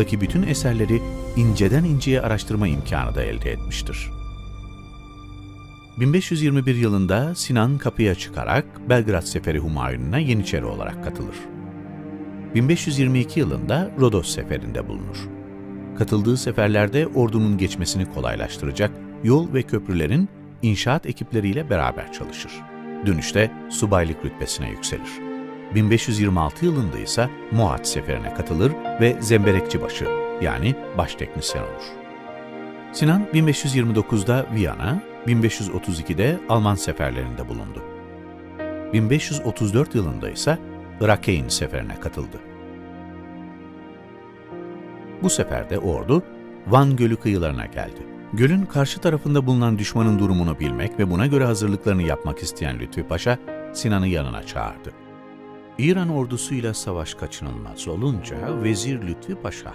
daki bütün eserleri inceden inceye araştırma imkanı da elde etmiştir. 1521 yılında Sinan kapıya çıkarak Belgrad Seferi Humayun'una Yeniçeri olarak katılır. 1522 yılında Rodos seferinde bulunur. Katıldığı seferlerde ordunun geçmesini kolaylaştıracak yol ve köprülerin inşaat ekipleriyle beraber çalışır. Dönüşte subaylık rütbesine yükselir. 1526 yılında ise Muhat seferine katılır ve Zemberekçibaşı yani başteknisyen olur. Sinan 1529'da Viyana, 1532'de Alman seferlerinde bulundu. 1534 yılında ise Rakein seferine katıldı. Bu seferde ordu Van Gölü kıyılarına geldi. Gölün karşı tarafında bulunan düşmanın durumunu bilmek ve buna göre hazırlıklarını yapmak isteyen Lütfi Paşa, Sinan'ı yanına çağırdı. İran ordusuyla savaş kaçınılmaz olunca Vezir Lütfi Paşa